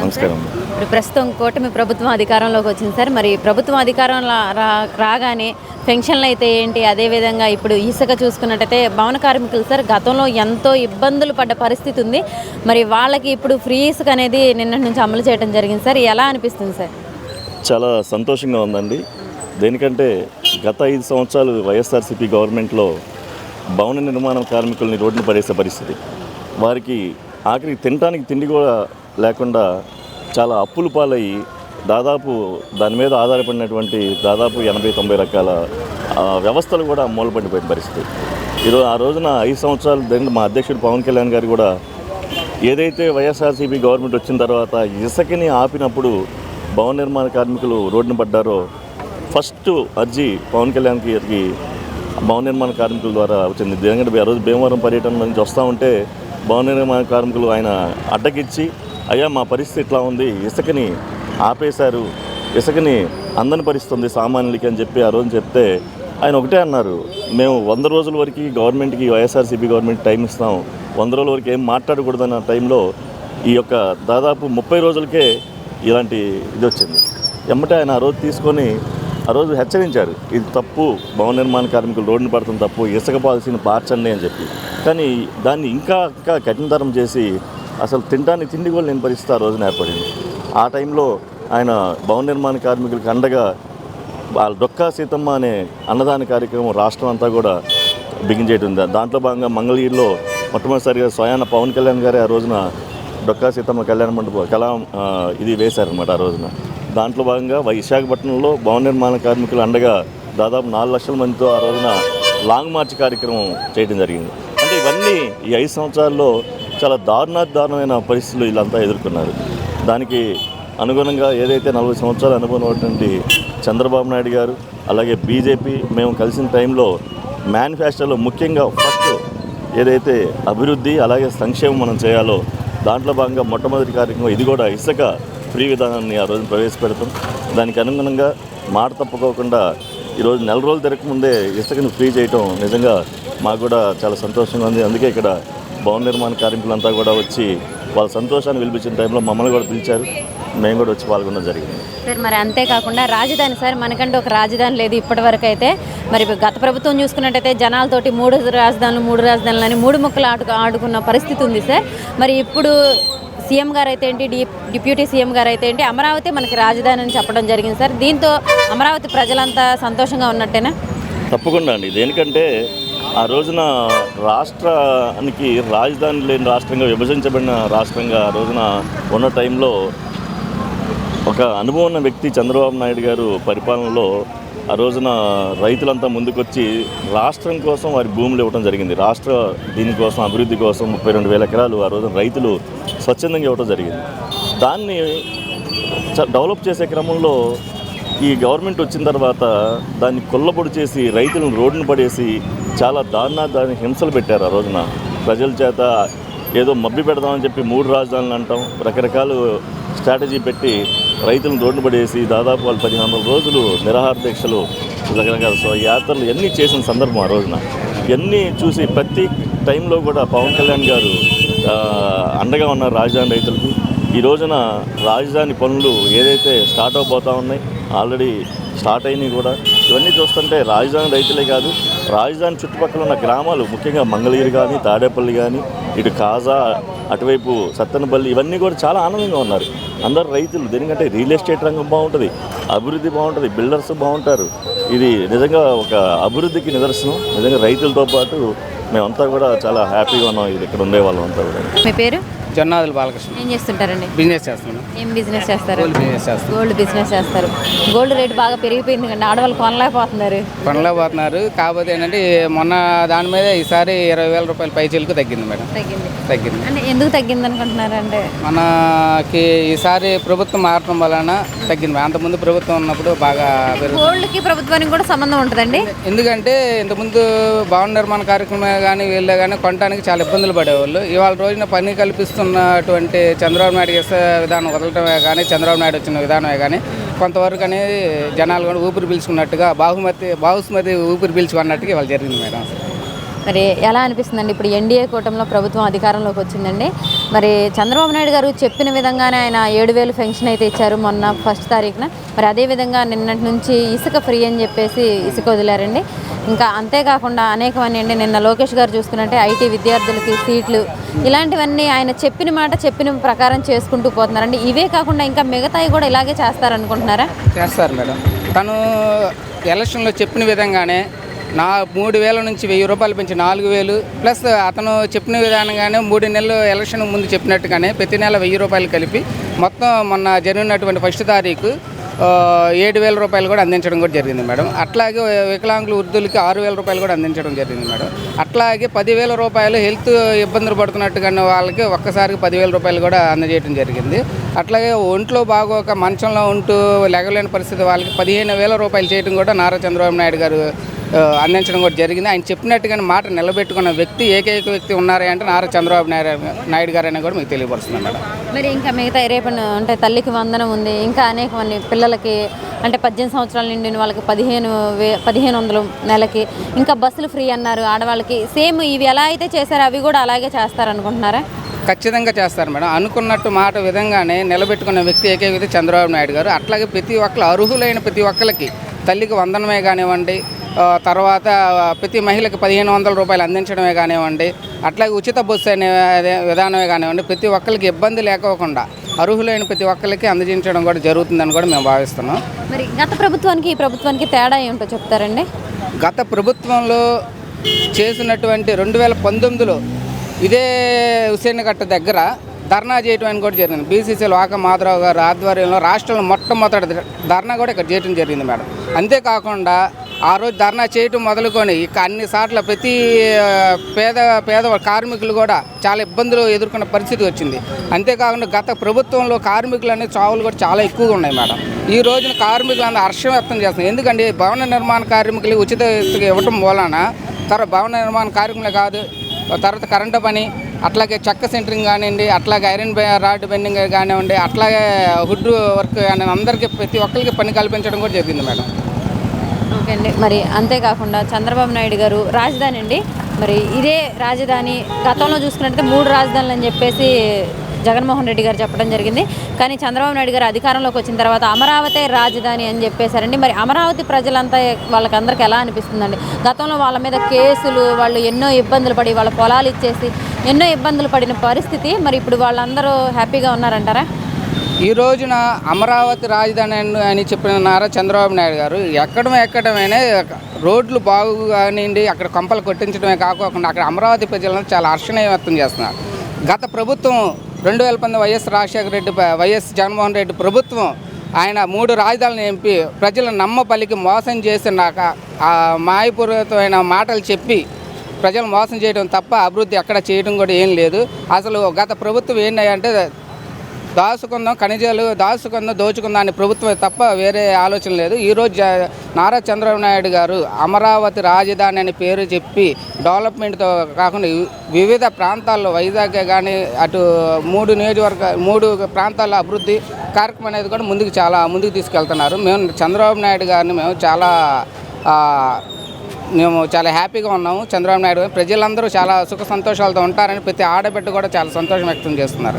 నమస్కారం సార్. ఇప్పుడు ప్రస్తుతం కూటమి ప్రభుత్వం అధికారంలోకి వచ్చింది సార్. మరి ప్రభుత్వం అధికారం రాగానే పెన్షన్లు అయితే ఏంటి? అదేవిధంగా ఇప్పుడు ఇసుక చూసుకున్నట్టయితే భవన కార్మికులు సార్ గతంలో ఎంతో ఇబ్బందులు పడ్డ పరిస్థితి ఉంది. మరి వాళ్ళకి ఇప్పుడు ఫ్రీ ఇసుక అనేది నిన్నటి నుంచి అమలు చేయడం జరిగింది సార్. ఎలా అనిపిస్తుంది సార్? చాలా సంతోషంగా ఉందండి. దేనికంటే గత ఐదు సంవత్సరాలు వైఎస్ఆర్సీపీ గవర్నమెంట్లో భవన నిర్మాణ కార్మికుల్ని రోడ్డున పడేసే పరిస్థితి. వారికి ఆఖరికి తినడానికి తిండి కూడా లేకుండా చాలా అప్పులు పాలయ్యి దాదాపు దాని మీద ఆధారపడినటువంటి దాదాపు ఎనభై తొంభై రకాల వ్యవస్థలు కూడా మూలపడిపోయిన పరిస్థితి. ఈరోజు ఆ రోజున ఐదు సంవత్సరాలు దగ్గర మా అధ్యక్షుడు పవన్ కళ్యాణ్ గారు కూడా ఏదైతే వైఎస్ఆర్సీపీ గవర్నమెంట్ వచ్చిన తర్వాత ఇసుకని ఆపినప్పుడు భవన నిర్మాణ కార్మికులు రోడ్డున పడ్డారో ఫస్ట్ అర్జీ పవన్ కళ్యాణ్కి గారికి భవన నిర్మాణ కార్మికుల ద్వారా వచ్చింది. ఎందుకంటే ఆ రోజు భీమవరం పర్యటన నుంచి వస్తూ ఉంటే భవన నిర్మాణ కార్మికులు ఆయన అడ్డకిచ్చి అయ్యా మా పరిస్థితి ఇట్లా ఉంది. ఇసుకని ఆపేశారు. ఇసుకని అందని పరిస్థితుంది సామాన్యులకి అని చెప్పి ఆ రోజు చెప్తే ఆయన ఒకటే అన్నారు. మేము వంద రోజుల వరకు గవర్నమెంట్కి వైఎస్ఆర్సీపీ గవర్నమెంట్ టైం ఇస్తాం. వంద రోజుల వరకు ఏం మాట్లాడకూడదన్న టైంలో ఈ యొక్క దాదాపు ముప్పై రోజులకే ఇలాంటి ఇది వచ్చింది. ఎమ్మటే ఆయన ఆ రోజు తీసుకొని ఆ రోజు హెచ్చరించారు. ఇది తప్పు భవన నిర్మాణ కార్మికులు రోడ్డున పడతాం తప్పు ఇసుక పాలసీని మార్చండి అని చెప్పి. కానీ దాన్ని ఇంకా ఇంకా కఠినతరం చేసి అసలు తినడానికి తిండి కూడా లేని పరిస్థితి ఆ రోజున ఏర్పడింది. ఆ టైంలో ఆయన భవన నిర్మాణ కార్మికులకు అండగా వాళ్ళ డొక్కా సీతమ్మ అనే అన్నదాన కార్యక్రమం రాష్ట్రం అంతా కూడా బిగిన్ దాంట్లో భాగంగా మంగళగిరిలో మొట్టమొదటిసారిగా స్వయాన పవన్ కళ్యాణ్ గారే ఆ రోజున డొక్కా సీతమ్మ కళ్యాణ మండపం కళా ఇది వేశారనమాట ఆ రోజున. దాంట్లో భాగంగా విశాఖపట్నంలో భవన నిర్మాణ కార్మికులు అండగా దాదాపు నాలుగు లక్షల మందితో ఆ రోజున లాంగ్ మార్చ్ కార్యక్రమం చేయడం జరిగింది. అంటే ఇవన్నీ ఈ ఐదు సంవత్సరాల్లో చాలా దారుణాతి దారుణమైన పరిస్థితులు వీళ్ళంతా ఎదుర్కొన్నారు. దానికి అనుగుణంగా ఏదైతే నలభై సంవత్సరాల అనుభవం ఉన్నటువంటి చంద్రబాబు నాయుడు గారు అలాగే బీజేపీ మేము కలిసిన టైంలో మేనిఫెస్టోలో ముఖ్యంగా ఫస్ట్ ఏదైతే అభివృద్ధి అలాగే సంక్షేమం మనం చేయాలో దాంట్లో భాగంగా మొట్టమొదటి కార్యక్రమం ఇది కూడా ఇసుక ఫ్రీ విధానాన్ని ఆ రోజు ప్రవేశపెడతాం. దానికి అనుగుణంగా మాట తప్పుకోకుండా ఈరోజు నెల రోజులు తిరగకముందే ఇసుకను ఫ్రీ చేయటం నిజంగా మాకు కూడా చాలా సంతోషంగా ఉంది. అందుకే ఇక్కడ భవన నిర్మాణ కార్మికులంతా కూడా వచ్చి వాళ్ళ సంతోషాన్ని పిలిపించిన టైంలో మమ్మల్ని కూడా పిలిచారు. మేము కూడా వచ్చి పాల్గొనడం జరిగింది. సార్ మరి అంతేకాకుండా రాజధాని సార్ మనకంటే ఒక రాజధాని లేదు ఇప్పటి వరకు అయితే. మరి గత ప్రభుత్వం చూసుకున్నట్టయితే జనాలతోటి మూడు రాజధానులు మూడు రాజధానులు అని మూడు ముక్కలు ఆడుకు ఆడుకున్న పరిస్థితి ఉంది సార్. మరి ఇప్పుడు సీఎం గారు అయితే ఏంటి డి డిప్యూటీ సీఎం గారు అయితే ఏంటి అమరావతి మనకి రాజధాని అని చెప్పడం జరిగింది సార్. దీంతో అమరావతి ప్రజలంతా సంతోషంగా ఉన్నట్టేనా? తప్పకుండా అండి. దేనికంటే ఆ రోజున రాష్ట్రానికి రాజధాని లేని రాష్ట్రంగా విభజించబడిన రాష్ట్రంగా ఆ రోజున ఉన్న టైంలో ఒక అనుభవం ఉన్న వ్యక్తి చంద్రబాబు నాయుడు గారు పరిపాలనలో ఆ రోజున రైతులంతా ముందుకొచ్చి రాష్ట్రం కోసం వారి భూములు ఇవ్వడం జరిగింది. రాష్ట్ర దీనికోసం అభివృద్ధి కోసం ముప్పై రెండు వేల ఎకరాలు ఆ రోజున రైతులు స్వచ్ఛందంగా ఇవ్వడం జరిగింది. దాన్ని చ- డెవలప్ చేసే క్రమంలో ఈ గవర్నమెంట్ వచ్చిన తర్వాత దాన్ని కొల్లబొడి చేసి రైతులను రోడ్డును పడేసి చాలా దారుణ దాని హింసలు పెట్టారు ఆ రోజున. ప్రజల చేత ఏదో మబ్బి పెడదామని చెప్పి మూడు రాజధానులు అంటాం రకరకాల స్ట్రాటజీ పెట్టి రైతులను రోడ్డు పడేసి దాదాపు వాళ్ళు పదిహేను వందల రోజులు నిరాహార దీక్షలు రకరకాల యాత్రలు ఎన్ని చేసిన సందర్భం ఆ రోజున. ఇవన్నీ చూసి ప్రతి టైంలో కూడా పవన్ కళ్యాణ్ గారు అండగా ఉన్నారు రాజధాని రైతులకు ఈ రోజున రాజధాని పనులు ఏదైతే స్టార్ట్ అవబోతా ఉన్నాయి ఆల్రెడీ స్టార్ట్ అయినాయి కూడా. ఇవన్నీ చూస్తుంటే రాజధాని రైతులే కాదు రాజధాని చుట్టుపక్కల ఉన్న గ్రామాలు ముఖ్యంగా మంగళగిరి కానీ తాడేపల్లి కానీ ఇటు కాజా అటువైపు సత్తెనపల్లి ఇవన్నీ కూడా చాలా ఆనందంగా ఉన్నారు. అందరు రైతులు దేనికంటే రియల్ ఎస్టేట్ రంగం బాగుంటుంది అభివృద్ధి బాగుంటుంది బిల్డర్స్ బాగుంటారు. ఇది నిజంగా ఒక అభివృద్ధికి నిదర్శనం. నిజంగా రైతులతో పాటు మేమంతా కూడా చాలా హ్యాపీగా ఉన్నాం. ఇది ఇక్కడ ఉండే వాళ్ళం అంతా కూడా. మీ పేరు? జొన్నాదులు బాలకృష్ణ. ఏం చేస్తుంటారండి? బిజినెస్ చేస్తున్నాను ఏం బిజినెస్ చేస్తారు? గోల్డ్ బిజినెస్ చేస్తాను గోల్డ్ బిజినెస్ చేస్తారు. గోల్డ్ రేట్ బాగా పెరిగిపోయింది కండి ఆడవాళ్ళు కొనలేకపోతున్నారు. పనిలో పోతున్నారు కాకపోతే ఏంటంటే మొన్న దాని మీద ఈసారి ఇరవై వేల రూపాయల పైచీలకు తగ్గింది మేడం. తగ్గింది. తగ్గింది. అంటే ఎందుకు తగ్గింది అనుకుంటున్నారంటే మనకి ఈసారి ప్రభుత్వం మారటం వలన తగ్గింది. అంతకుముందు ప్రభుత్వం ఉన్నప్పుడు బాగా గోల్డ్కి ప్రభుత్వానికి కూడా సంబంధం ఉంటుందండి? ఎందుకంటే ఇంతకుముందు భవన నిర్మాణ కార్యక్రమం కానీ వీళ్ళే కానీ కొనడానికి చాలా ఇబ్బందులు పడేవాళ్ళు. ఇవాళ రోజున పని ఉన్నటువంటి చంద్రబాబు నాయుడు చేసే విధానం వదలటమే కానీ చంద్రబాబు నాయుడు వచ్చిన విధానమే కానీ కొంతవరకు అనేది జనాలు కూడా ఊపిరి పీల్చుకున్నట్టుగా బాహుమతి బాహుస్మతి ఊపిరి పీల్చుకున్నట్టుగా ఇవాళ జరిగింది మేడం. మరి ఎలా అనిపిస్తుందండి? ఇప్పుడు ఎన్డీఏ కూటమిలో ప్రభుత్వం అధికారంలోకి వచ్చిందండి. మరి చంద్రబాబు నాయుడు గారు చెప్పిన విధంగానే ఆయన ఏడు వేలు పెన్షన్ అయితే ఇచ్చారు మొన్న ఫస్ట్ తారీఖున. మరి అదేవిధంగా నిన్నటి నుంచి ఇసుక ఫ్రీ అని చెప్పేసి ఇసుక వదిలారండి. ఇంకా అంతేకాకుండా అనేకమంది అండి నిన్న లోకేష్ గారు చూసుకున్నట్టే ఐటీ విద్యార్థులకి సీట్లు ఇలాంటివన్నీ ఆయన చెప్పిన మాట చెప్పిన ప్రకారం చేసుకుంటూ పోతున్నారండి. ఇవే కాకుండా ఇంకా మిగతాయి కూడా ఇలాగే చేస్తారనుకుంటున్నారా? చేస్తారు మేడం. తను ఎలక్షన్లో చెప్పిన విధంగానే నా మూడు వేల నుంచి వెయ్యి రూపాయలు పెంచి నాలుగు వేలు ప్లస్ అతను చెప్పిన విధానంగానే మూడు నెలలు ఎలక్షన్ ముందు చెప్పినట్టుగానే ప్రతి నెల వెయ్యి రూపాయలు కలిపి మొత్తం మొన్న జరిగినటువంటి ఫస్ట్ తారీఖు ఏడు వేల రూపాయలు కూడా అందించడం కూడా జరిగింది మేడం. అట్లాగే వికలాంగులు వృద్ధులకి ఆరు వేల రూపాయలు కూడా అందించడం జరిగింది మేడం. అట్లాగే పదివేల రూపాయలు హెల్త్ ఇబ్బందులు పడుతున్నట్టుగా వాళ్ళకి ఒక్కసారికి పదివేల రూపాయలు కూడా అందజేయడం జరిగింది. అట్లాగే ఒంట్లో బాగోక మంచంలో ఉంటూ లెగలేని పరిస్థితి వాళ్ళకి పదిహేను వేల రూపాయలు చేయడం కూడా నారా చంద్రబాబు నాయుడు గారు అందించడం కూడా జరిగింది. ఆయన చెప్పినట్టుగానే మాట నిలబెట్టుకున్న వ్యక్తి ఏకైక వ్యక్తి ఉన్నారే అంటే నారా చంద్రబాబు నాయుడు నాయుడు గారు అని కూడా మీకు తెలియపరుస్తుంది మేడం. మరి ఇంకా మిగతా రేపు అంటే తల్లికి వందనం ఉంది. ఇంకా అనేక మంది పిల్లలకి అంటే పద్దెనిమిది సంవత్సరాల నిండిన వాళ్ళకి పదిహేను వే పదిహేను వందలు నెలకి ఇంకా బస్సులు ఫ్రీ అన్నారు ఆడవాళ్ళకి. సేమ్ ఇవి ఎలా అయితే చేశారో అవి కూడా అలాగే చేస్తారనుకుంటున్నారా? ఖచ్చితంగా చేస్తారు మేడం. అనుకున్నట్టు మాట విధంగానే నిలబెట్టుకున్న వ్యక్తి ఏకైక చంద్రబాబు నాయుడు గారు. అట్లాగే ప్రతి ఒక్కరు అర్హులైన ప్రతి ఒక్కరికి తల్లికి వందనమే కానివ్వండి తర్వాత ప్రతి మహిళకి పదిహేను వందల రూపాయలు అందించడమే కానివ్వండి అట్లాగే ఉచిత బస్సు అనే విధానమే కానివ్వండి ప్రతి ఒక్కరికి ఇబ్బంది లేకోకుండా అర్హులైన ప్రతి ఒక్కరికి అందజేయించడం కూడా జరుగుతుందని కూడా మేము భావిస్తున్నాం. మరి గత ప్రభుత్వానికి ఈ ప్రభుత్వానికి తేడా ఏమిటో చెప్తారండి? గత ప్రభుత్వంలో చేసినటువంటి రెండు వేల పంతొమ్మిదిలో ఇదే హుసేన్ కట్ట దగ్గర ధర్నా చేయడం అని కూడా జరిగింది. బీసీసీలో ఆక మాధవరావు గారు ఆధ్వర్యంలో రాష్ట్రంలో మొట్టమొదటి ధర్నా కూడా ఇక్కడ చేయడం జరిగింది మేడం. అంతేకాకుండా ఆ రోజు ధర్నా చేయటం మొదలుకొని ఇక అన్ని సార్లు ప్రతి పేద పేద కార్మికులు కూడా చాలా ఇబ్బందులు ఎదుర్కొన్న పరిస్థితి వచ్చింది. అంతేకాకుండా గత ప్రభుత్వంలో కార్మికులు అనే చావులు కూడా చాలా ఎక్కువగా ఉన్నాయి మేడం. ఈ రోజున కార్మికులు అందరూ హర్షం వ్యక్తం చేస్తున్నారు. ఎందుకంటే భవన నిర్మాణ కార్మికులు ఉచిత ఇవ్వటం మూలాన తర్వాత భవన నిర్మాణ కార్మికులే కాదు తర్వాత కరెంటు పని అట్లాగే చెక్క సెంటరింగ్ కానివ్వండి అట్లాగే ఐరన్ రాడ్ బెండింగ్ కానివ్వండి అట్లాగే హుడ్ వర్క్ కానీ అందరికీ ప్రతి ఒక్కరికి పని కల్పించడం కూడా జరిగింది మేడం. ఓకే అండి. మరి అంతేకాకుండా చంద్రబాబు నాయుడు గారు రాజధాని అండి. మరి ఇదే రాజధాని గతంలో చూసుకున్నట్టయితే మూడు రాజధానులు అని చెప్పేసి జగన్మోహన్ రెడ్డి గారు చెప్పడం జరిగింది. కానీ చంద్రబాబు నాయుడు గారు అధికారంలోకి వచ్చిన తర్వాత అమరావతి రాజధాని అని చెప్పేశారండి. మరి అమరావతి ప్రజలంతా వాళ్ళకందరికి ఎలా అనిపిస్తుందండి? గతంలో వాళ్ళ మీద కేసులు వాళ్ళు ఎన్నో ఇబ్బందులు పడి వాళ్ళ పొలాలు ఇచ్చేసి ఎన్నో ఇబ్బందులు పడిన పరిస్థితి. మరి ఇప్పుడు వాళ్ళందరూ హ్యాపీగా ఉన్నారంటారా? ఈ రోజున అమరావతి రాజధాని అని- చెప్పిన నారా చంద్రబాబు నాయుడు గారు ఎక్కడం ఎక్కడమైనా రోడ్లు బాగు కానివ్వండి అక్కడ కొంపలు కొట్టించడమే కాకుండా అక్కడ అమరావతి ప్రజలను చాలా హర్షణీయ వ్యక్తం చేస్తున్నారు. గత ప్రభుత్వం రెండు వేల పంతొమ్మిది వైఎస్ రాజశేఖర రెడ్డి వైఎస్ జగన్మోహన్ రెడ్డి ప్రభుత్వం ఆయన మూడు రాజధానులను ఎంపి ప్రజల నమ్మపలికి మోసం చేసినాక ఆ మాయపూరితమైన మాటలు చెప్పి ప్రజలు మోసం చేయడం తప్ప అభివృద్ధి ఎక్కడ చేయడం కూడా ఏం లేదు. అసలు గత ప్రభుత్వం ఏంటంటే దాచుకుందాం ఖనిజాలు దాచుకుందాం దోచుకుందాం అనే ప్రభుత్వం తప్ప వేరే ఆలోచన లేదు. ఈరోజు నారా చంద్రబాబు నాయుడు గారు అమరావతి రాజధాని అని పేరు చెప్పి డెవలప్మెంట్తో కాకుండా వివిధ ప్రాంతాల్లో వైజాగ్ కానీ అటు మూడు నియోజకవర్గ మూడు ప్రాంతాల అభివృద్ధి కార్యక్రమం అనేది కూడా ముందుకు చాలా ముందుకు తీసుకెళ్తున్నారు. మేము చంద్రబాబు నాయుడు గారిని మేము చాలా మేము చాలా హ్యాపీగా ఉన్నాము. చంద్రబాబు నాయుడు ప్రజలందరూ చాలా సుఖ సంతోషాలతో ఉంటారని ప్రతి ఆడబిడ్డ కూడా చాలా సంతోషం వ్యక్తం చేస్తున్నారు.